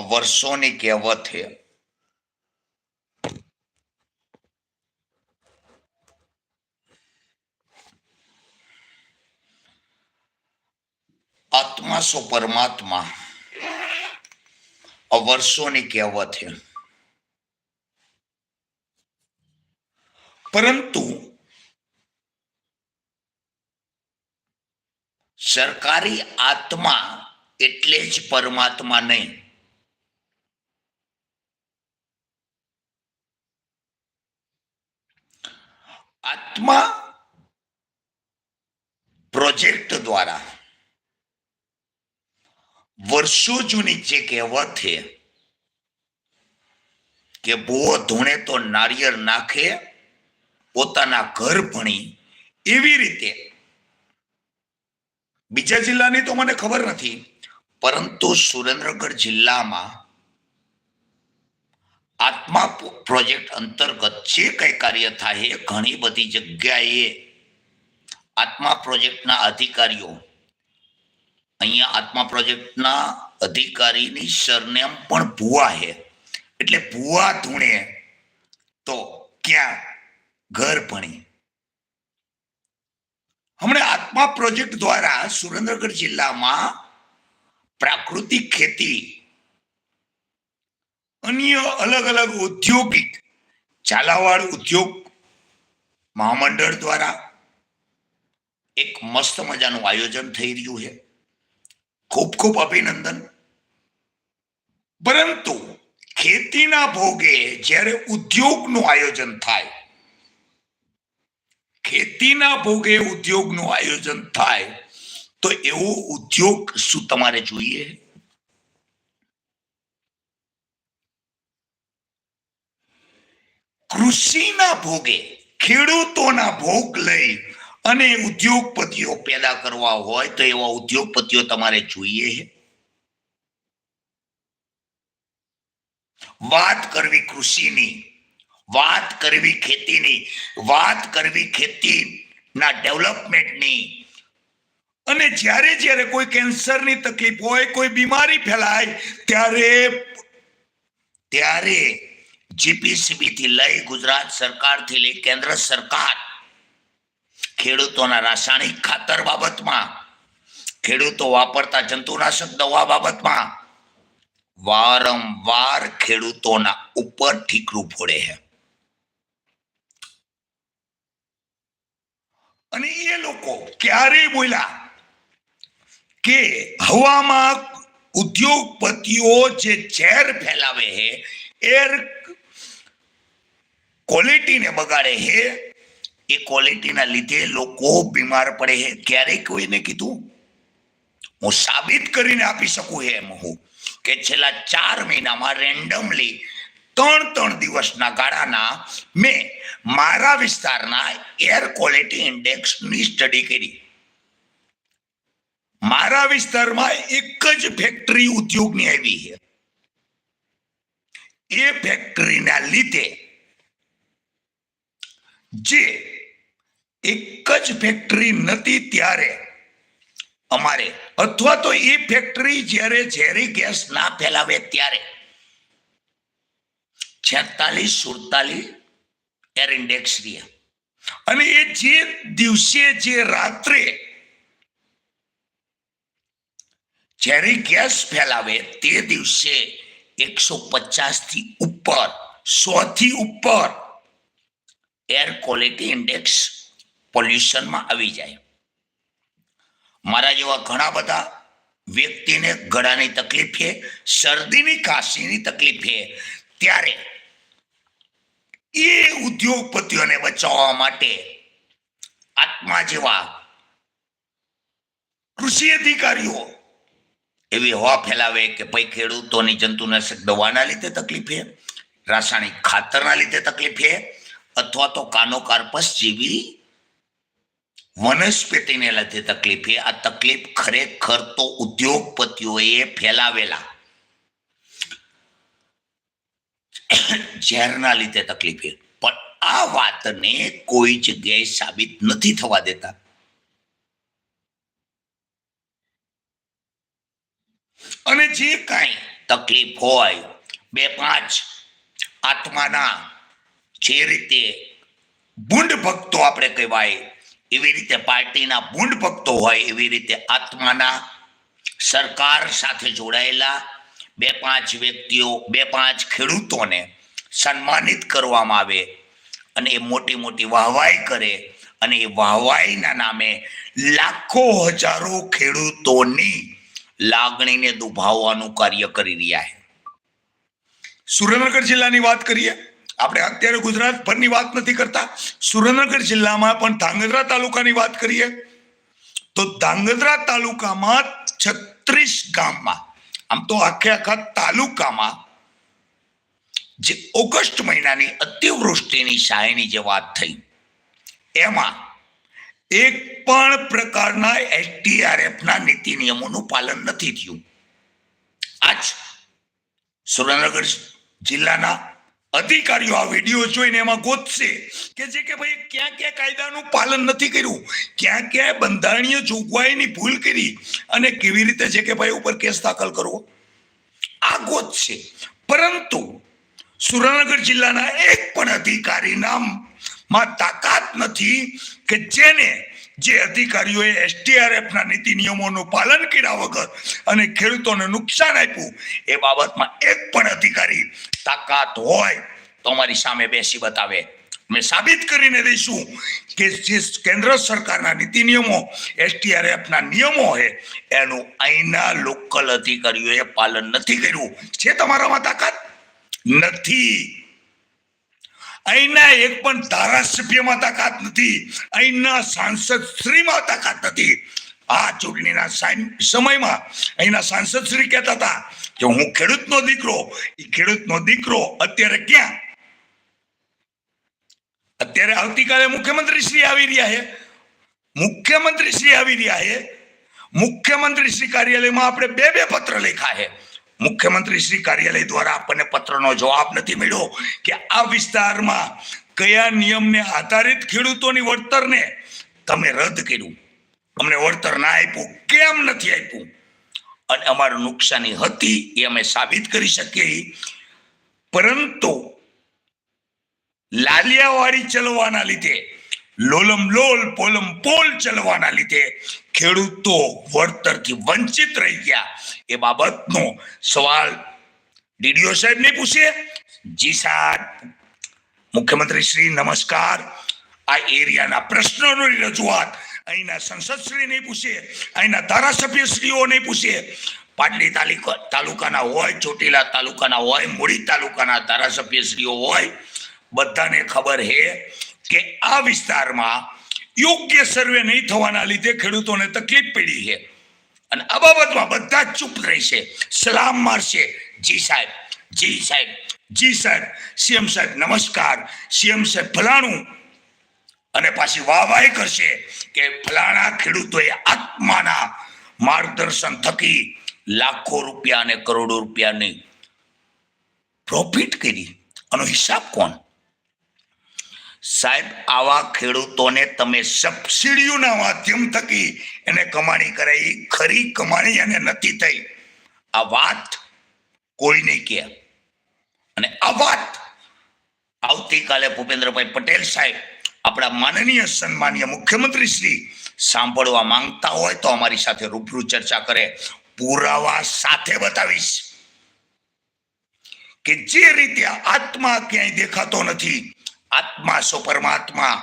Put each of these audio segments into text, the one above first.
વર્ષોની કહેવત છે. આત્મા સો પરમાત્મા? વર્ષોની કહેવત છે. પરંતુ સરકારી આત્મા એટલે જ પરમાત્મા નહીં. આત્મા પ્રોજેક્ટ દ્વારા વર્ષો જૂની જે કહેવત છે કે ભૂવો ધૂણે તો નારિયેળ નાખે, પોતાના ઘર ભણી, એવી રીતે. બીજા જિલ્લાની તો મને ખબર નથી, પરંતુ સુરેન્દ્રગઢ જિલ્લામાં આત્મા પ્રોજેક્ટ અંતર્ગત જે કઈ કાર્ય થાય એ ઘણી બધી જગ્યાએ આત્મા પ્રોજેક્ટના અધિકારીઓ, અહીંયા આત્મા પ્રોજેક્ટના અધિકારીની સરનેમ પણ ભુવા છે એટલે ભુવા ધૂણે તો ક્યાં? ઘર ભણી. હમણાં આત્મા પ્રોજેક્ટ દ્વારા સુરેન્દ્રગઢ જિલ્લામાં પ્રાકૃતિક ખેતી અન્ય અલગ અલગ ઔદ્યોગિક ઝાલાવાડ ઉદ્યોગ મહામંડળ દ્વારા એક મસ્ત મજાનું આયોજન થઈ રહ્યું છે. ખૂબ ખૂબ અભિનંદન. પરંતુ ખેતીના ભોગે જ્યારે ઉદ્યોગનું આયોજન થાય, ખેતીના ભોગે ઉદ્યોગનું આયોજન થાય, તો એવો ઉદ્યોગ શું તમારે જોઈએ? કૃષિના ભોગે, ખેડૂતોના ભોગ લઈ અને ઉદ્યોગપતિઓ પેદા કરવા હોય તો એવા ઉદ્યોગપતિઓ તમારે જોઈએ વાત કરવી કૃષિની, વાત કરવી ખેતીની, વાત કરવી ખેતીના ડેવલપમેન્ટની. અને જ્યારે જ્યારે કોઈ કેન્સરની તકલીફ હોય, કોઈ બીમારી ફેલાય, ત્યારે ત્યારે જીપીસીબી થી લઈ ગુજરાત સરકારથી લઈ કેન્દ્ર સરકાર ખેડૂતોના રાસાયણિક ખાતર બાબતમાં ખેડૂતો વાપરતા જંતુનાશક દવા બાબતમાં વારંવાર ખેડૂતોના ઉપર ઠીકરું ફોડે છે અને એ લોકો ક્યારે બોલ્યા કે હવામાં ઉદ્યોગપતિઓ જે ઝેર ફેલાવે છે એર ક્વોલિટીને બગાડે છે, એ ક્વોલિટીના લીધે લોકો બીમાર પડે છે. ક્યારેય કોઈને કીધું? હું સાબિત કરીને આપી શકું એમ હું, કે છેલ્લા ચાર મહિનામાં રેન્ડમલી ત્રણ ત્રણ દિવસના ગાળાના મેં મારા વિસ્તારના એર ક્વોલિટી ઇન્ડેક્સની સ્ટડી કરી. મારા વિસ્તારમાં એક જ ફેક્ટરી ઉદ્યોગની આવી છે. એ ફેક્ટરીના લીધે જે એક જ ફેક્ટરી નથી ત્યારે અમારે. અથવા તો એ ફેક્ટરી જ્યારે ઝેરી ગેસ ના ફેલાવે ત્યારે. છેતાલીસ, સુડતાલીસ એર ઇન્ડેક્સ રહે અને એ જે દિવસે જે રાત્રે ઝેરી ગેસ ફેલાવે તે દિવસે એકસો પચાસથી ઉપર, સો થી ઉપર એર ક્વોલિટી ઇન્ડેક્સ પોલ્યુશનમાં આવી જાય. મારા જેવા ઘણા બધા વ્યક્તિને ગળાની તકલીફ છે, શરદીની ખાંસીની તકલીફ છે, ત્યારે એ ઉદ્યોગપતિઓને બચાવવા માટે આત્મા જેવા કૃષિ અધિકારીઓ એવી હવા ફેલાવે કે ભાઈ ખેડૂતોની જંતુનાશક દવાના લીધે તકલીફ છે, રાસાયણિક ખાતરના લીધે તકલીફ છે અથવા તો કાનો કાર્પસ જેવી વનસ્પતિને લીધે તકલીફ છે આ તકલીફ ખરેખર તો ઉદ્યોગપતિઓએ ફેલાવેલા ઝેરના લીધે તકલીફ છે પણ આ વાતને કોઈ જગ્યાએ સાબિત નથી થવા દેતા અને જે કાંઈ તકલીફ હોય બે પાંચ આત્માના જે રીતે બુંડ ભક્તો આપણે કહેવાય, એવી રીતે પાર્ટીના બુંડ ભક્તો હોય, એવી રીતે આત્માના સરકાર સાથે જોડાયેલા બે પાંચ વ્યક્તિઓ, બે પાંચ ખેડૂતોને સન્માનિત કરવામાં આવે અને એ મોટી મોટી વાહવાઈ કરે અને એ વાહવાઈના નામે લાખો હજારો ખેડૂતોની લાગણીને દુભાવવાનું કાર્ય કરી રહ્યા છે. સુરેન્દ્રનગર જિલ્લાની વાત કરીએ. આપણે અત્યારે ગુજરાત ભરની વાત નથી કરતા. સુરેન્દ્રનગર જિલ્લામાં પણ ધાંગધ્રા તાલુકાની વાત કરીએ, તો ધાંગધ્રા તાલુકામાં છત્રીસ ગામમાં, આમ તો આખે આખા તાલુકામાં જે ઓગસ્ટ મહિનાની અતિવૃષ્ટિની સહાયની જે વાત થઈ, એમાં એક પણ પ્રકારના એસટીઆરએફના નીતિ નિયમોનું પાલન નથી થયું. આજ સુરેન્દ્રનગર જિલ્લાના અધિકારીઓ આ વીડિયો જોઈને એમાં ગોતશે કે જે કે ભાઈ ક્યાં ક્યાં કાયદાનું પાલન નથી કર્યું, ક્યાં ક્યાં બંધારણીય જોગવાઈની ભૂલ કરી અને કેવી રીતે જે કે ભાઈ ઉપર કેસ દાખલ કરવો. આ ગોતશે. પરંતુ સુરેન્દ્રનગર જિલ્લાના એક પણ અધિકારીના માં તાકાત નથી કે જેને જે અધિકારીઓએ એસટીઆરએફના નીતિ નિયમોનું પાલન કર્યા વગર અને ખેડૂતોને નુકસાન આપ્યું, એ બાબતમાં એક પણ અધિકારી તાકાત હોય તો અમારી સામે બેસી બતાવે. અમે સાબિત કરીને દઈશું કે જે કેન્દ્ર સરકારના નીતિ નિયમો એસટીઆરએફના નિયમો છે, એનું અહીંના લોકલ અધિકારીઓએ પાલન નથી કર્યું. છે તમારામાં તાકાત? નથી. અહીંના એક પણ ધારાસભ્યમાં તાકાત નથી. અહીંના સાંસદ શ્રીમાં તાકાત નથી. આ ચૂંટણીના સમયમાં અહીંના સાંસદ શ્રી કહેતા હતા કે હું ખેડૂતનો દીકરો, એ ખેડૂતનો દીકરો અત્યારે ક્યાં? અત્યારે આવતીકાલે મુખ્યમંત્રી શ્રી આવી રહ્યા છે. મુખ્યમંત્રી શ્રી આવી રહ્યા છે. મુખ્યમંત્રી શ્રી કાર્યાલયમાં આપણે બે બે પત્ર લખ્યા છે. મુખ્યમંત્રી શ્રી કાર્યાલય દ્વારા આપણને પત્રનો જવાબ નથી મળ્યો કે આ વિસ્તારમાં કયા નિયમને આધારિત ખેડૂતોની વળતરને તમે રદ કર્યું? અમને વળતર ના આપ્યું. કેમ નથી આપ્યું? અને અમારું નુકસાની હતી એ અમે સાબિત કરી શકીએ. પરંતુ લાલિયાવાડી ચલવાના લીધે, લોલમ લોલ પોલમ પોલ ચલવાના લીધે ખેડૂતો વળતરથી વંચિત રહી ગયા. એ બાબતનો સવાલ ડીડીઓ સાહેબ ને પૂછીએ. જી સાહેબ મુખ્યમંત્રી શ્રી નમસ્કાર. આ એરિયાના પ્રશ્નોની રજૂઆત અહીંના સંસદ શ્રી નહીં પૂછીએ, અહીંના ધારાસભ્ય શ્રીઓ નહીં પૂછીએ. પાટલી તાલુકા, તાલુકાના હોય, ચોટીલા તાલુકાના હોય મૂળી તાલુકાના ધારાસભ્યશ્રીઓ હોય, બધાને ખબર છે કે આ વિસ્તારમાં યોગ્ય સર્વે નહીં થવાના લીધે ખેડૂતોને તકલીફ પડી છે. અને આ બાબતમાં બધા ચૂપ રહેશે. સલામ મારશે. જી સાહેબ. જી સાહેબ. જી સાહેબ. સીએમ સાહેબ, નમસ્કાર. સીએમ સાહેબ ફલાણું અને પાછી વાહવાહી કરશે કે ફલાણા ખેડૂતોએ આત્માના માર્ગદર્શન થકી લાખો રૂપિયા અને કરોડો રૂપિયાની પ્રોફિટ કરી. આનો હિસાબ કોણ? સાહેબ, આવા ખેડૂતોને તમે સબસિડીઓના માધ્યમ થકી એને કમાણી કરાઈ, ખરી કમાણી એને નથી થઈ. આ વાત કોઈ નહીં કે અને આ વાત આવતીકાલે ભૂપેન્દ્રભાઈ પટેલ સાહેબ, આપણા માનનીય સન્માનીય મુખ્યમંત્રી શ્રી સાંભળવા માંગતા હોય તો અમારી સાથે રૂબરૂ ચર્ચા કરે. પુરાવા સાથે બતાવીશ કે જે રીતે આત્મા ક્યાંય દેખાતો નથી આત્મા સો પરમાત્મા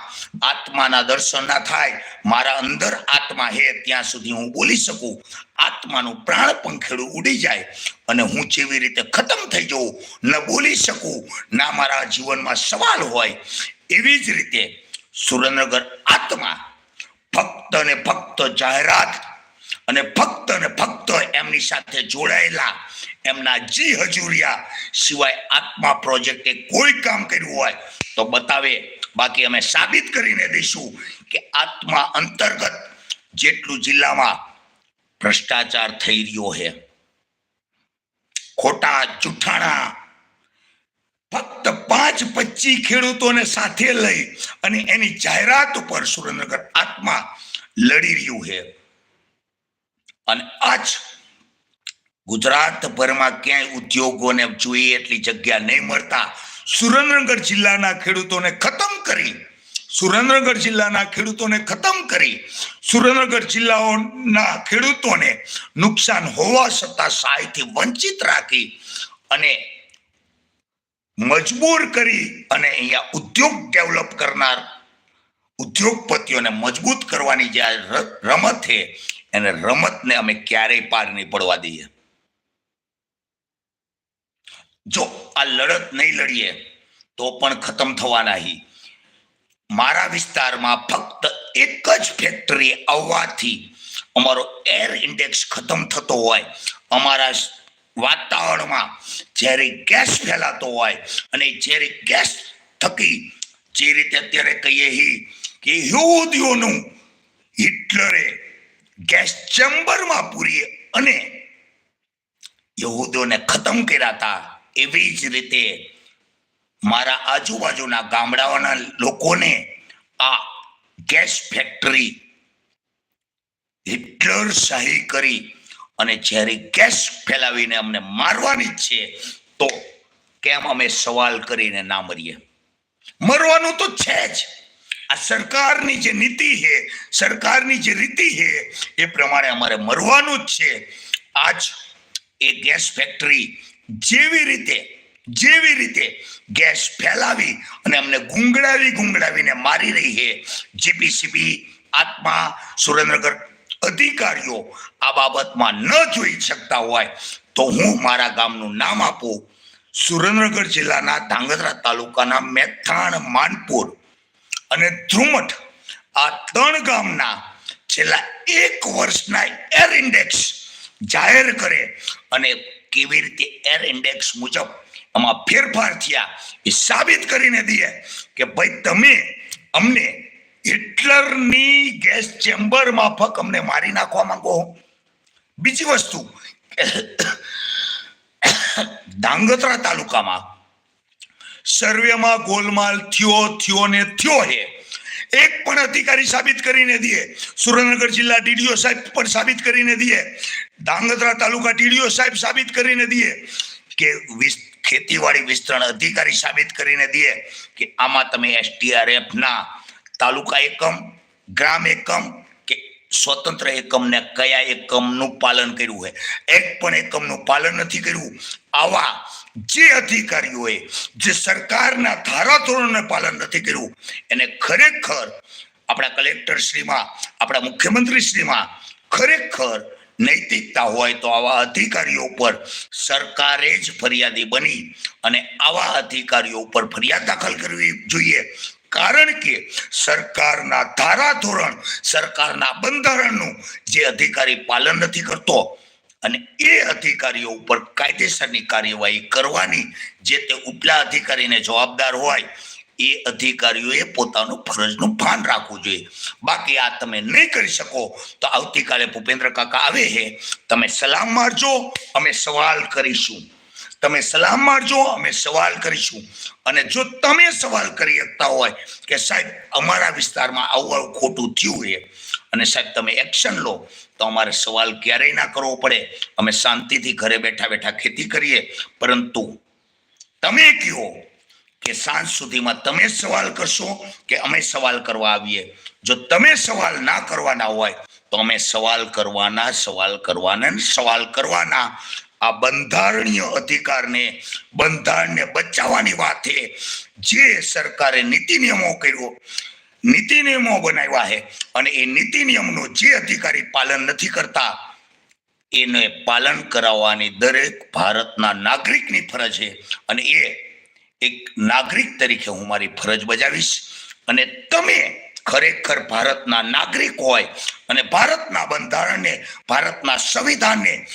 આત્માના દર્શન ના થાય. મારા અંદર આત્મા હે, ત્યાં સુધી હું બોલી શકું. આત્માનું પ્રાણ પંખેડું ઉડી જાય અને હું જેવી રીતે ખતમ થઈ જઉં, ન બોલી શકું, ના મારા જીવનમાં સવાલ હોય, એવી જ રીતે સુરેન્દ્રનગર આત્મા ફક્ત ને ફક્ત જાહેરાત અને ફક્ત ને ફક્ત એમની સાથે જોડાયેલા એમના જી હજુરિયા સિવાય આત્મા પ્રોજેક્ટે કોઈ કામ કર્યું હોય તો બતાવે. બાકી અમે સાબિત કરીને દઈશું કે આત્મા અંતર્ગત જેટલું જિલ્લામાં ભ્રષ્ટાચાર થઈ રહ્યો છે. ખોટા જુઠ્ઠાણા ફક્ત પાંચ પચી ખેડૂતોને સાથે લઈ અને એની જાહેરાત ઉપર સુરેન્દ્રનગર આત્મા લડી રહ્યું છે. અને આજ ગુજરાતભરમાં ક્યાંય ઉદ્યોગોને જોઈએ એટલી જગ્યા નહીં મળતા. સુરેન્દ્રનગર જિલ્લાના ખેડૂતોને ખતમ કરી. સુરેન્દ્રનગર જિલ્લાના ખેડૂતોને ખતમ કરી. સુરેન્દ્રનગર જિલ્લાઓના ખેડૂતોને નુકસાન હોવા છતાં સહાયથી વંચિત રાખી અને મજબૂર કરી અને અહીંયા ઉદ્યોગ ડેવલપ કરનાર ઉદ્યોગપતિઓને મજબૂત કરવાની જે આ રમત છે, એને રમતને અમે ક્યારેય પાર નહીં પડવા દઈએ. જો આ લડત નહીં લડીએ, તો પણ ખતમ થવાના હી મારા વિસ્તારમાં ફક્ત એક જ ફેક્ટરી આવવાથી અમારો એર ઇન્ડેક્સ ખતમ થતો હોય. અમારા વાતાવરણમાં ઝેરી ગેસ ફેલાતો હોય અને ઝેરી ગેસ થકી જે રીતે અત્યારે કહીએ હી કે યહૂદીઓનું હિટલરે ગેસ ચેમ્બરમાં પૂરી અને યહૂદીઓને ખતમ કર્યા હતા એવી જ રીતે મારા આજુબાજુના ગામડાઓના લોકોને આ ગેસ ફેક્ટરી હિટલર શાહી કરી અને જ્યારે ગેસ ફેલાવીને અમને મારવાની છે, તો કેમ અમે સવાલ કરીને ના મરીએ? મરવાનું તો છે જ. આ સરકારની જે નીતિ છે, સરકારની જે રીતિ છે, એ પ્રમાણે અમારે મરવાનું જ છે. આજ એ ગેસ ફેક્ટરી જેવી રીતે જેવી રીતે ગેસ ફેલાવી અને અમને ગુંગળાવી ગુંગળાવીને મારી રહી છે જીપીસીબી આત્મા, સુરેન્દ્રનગર અધિકારીઓ આ બાબતમાં ન જોઈ શકતા હોય, તો હું મારા ગામનું નામ આપું. સુરેન્દ્રનગર જિલ્લાના ધાંગધ્રા તાલુકાના મેથાણ, માનપુર અને ધ્રુમઠ આ ત્રણ ગામના છેલ્લા એક વર્ષના એર ઇન્ડેક્સ જાહેર કરે અને કેવી રીતે એર ઇન્ડેક્સ મુજબ આમાં ફેરફાર થયા એ સાબિત કરીને દઈએ કે ભાઈ તમે અમને હિટલરની ગેસ ચેમ્બર માફક અમને મારી નાખવા માંગો બીજી વસ્તુ, ધાંગધ્રા તાલુકામાં સર્વેમાં ગોલમાલ થયો થયો ને થયો હે. એક પણ અધિકારી સાબિત કરીને દે. સુરેન્દ્રનગર જિલ્લા ડીડીઓ સાહેબ પણ સાબિત કરીને દે. ધાંગધ્રા તાલુકા ડીડીઓ સાહેબ સાબિત કરીને દે કે ખેતીવાડી વિસ્તરણ અધિકારી સાબિત કરીને દે કે આમાં તમે એસટીઆરએફના તાલુકા એકમ, ગ્રામ એકમ કે સ્વતંત્ર એકમને કયા એકમનું પાલન કર્યું છે? એક પણ એકમનું પાલન નથી કર્યું. આવા જે અધિકારીઓએ જે સરકારના ધારાધોરણને પાલન નથી કર્યું, એને ખરેખર આપણા કલેક્ટર શ્રીમાં આપણા મુખ્યમંત્રી શ્રીમાં ખરેખર નૈતિકતા હોય તો આવા અધિકારીઓ ઉપર સરકારે જ ફરિયાદી બની અને આવા અધિકારીઓ ઉપર ફરિયાદ દાખલ કરવી જોઈએ. કારણ કે સરકારના ધારાધોરણ, સરકારના બંધારણનું જે અધિકારી પાલન નથી કરતો અને એ અધિકારીઓ ઉપર કાયદેસરની કાર્યવાહી કરવાની જે તે ઉપલા અધિકારીને જવાબદાર હોય, એ અધિકારીઓએ પોતાનું ફરજનું ભાન રાખવું જોઈએ. બાકી આ તમે નહીં કરી શકો તો આવતીકાલે ભૂપેન્દ્ર કાકા આવે છે તમે સલામ મારજો, અમે સવાલ કરીશું. તમે સલામ મારજો, અમે સવાલ કરીશું. અને જો તમે સવાલ કરી શકતા હોય કે સાહેબ, અમારા વિસ્તારમાં આવું ખોટું થયું છે અને સાહેબ, તમે એક્શન લો. તો અમારે સવાલ ક્યારેય ના કરવો પડે. અમે શાંતિથી ઘરે બેઠા બેઠા ખેતી કરીએ. પરંતુ તમે કહો કે સાંજ સુધીમાં તમે સવાલ કરશો કે અમે સવાલ કરવા આવીએ? જો તમે સવાલ ના કરવાના હોય, તો અમે સવાલ કરવાના સવાલ કરવાના સવાલ કરવાના. આ બંધારણીય અધિકારને, બંધારણને બચાવવાની વાતે જે સરકારે નીતિ નિયમો કર્યો નીતિ નિયમો બનાવ્યા છે. અને એ નીતિ નિયમનું જે અધિકારી પાલન નથી કરતા, એને પાલન કરાવવાની દરેક ભારતના નાગરિકની ફરજ છે. અને એ એક નાગરિક તરીકે હું મારી ફરજ બજાવીશ. અને તમે ખરેખર ભારતના નાગરિક હોય અને ભારતના બંધારણને, ભારતના સંવિધાનને,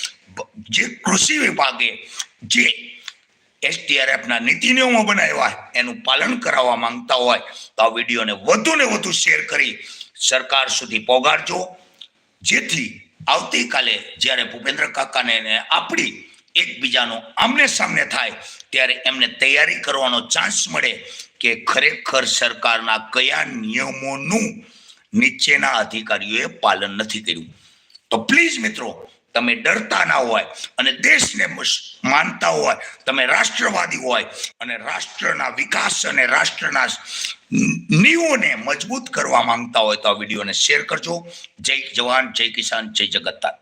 જે કૃષિ વિભાગે જે એસટીઆરએફ ના નીતિ નિયમો બનાવ્યા એનું પાલન કરાવવા માંગતા હોય, તો આ વિડીયોને વધુ ને વધુ શેર કરી સરકાર સુધી પહોંચાડજો જેથી આવતીકાલે જ્યારે ભૂપેન્દ્ર કાકાને આપણી એકબીજાનો આમને સામને થાય, ત્યારે એમને તૈયારી કરવાનો ચાન્સ મળે કે ખરેખર સરકારના કયા નિયમોનું નીચેના અધિકારીઓએ પાલન નથી કર્યું. તો પ્લીઝ મિત્રો તમે ડરતા ના હોય અને દેશને માનતા હોય, તમે રાષ્ટ્રવાદી હોય અને રાષ્ટ્રના વિકાસ અને રાષ્ટ્રના નીઓને મજબૂત કરવા માંગતા હોય તો આ વિડીયોને શેર કરજો. જય જવાન, જય કિસાન, જય જગતતાર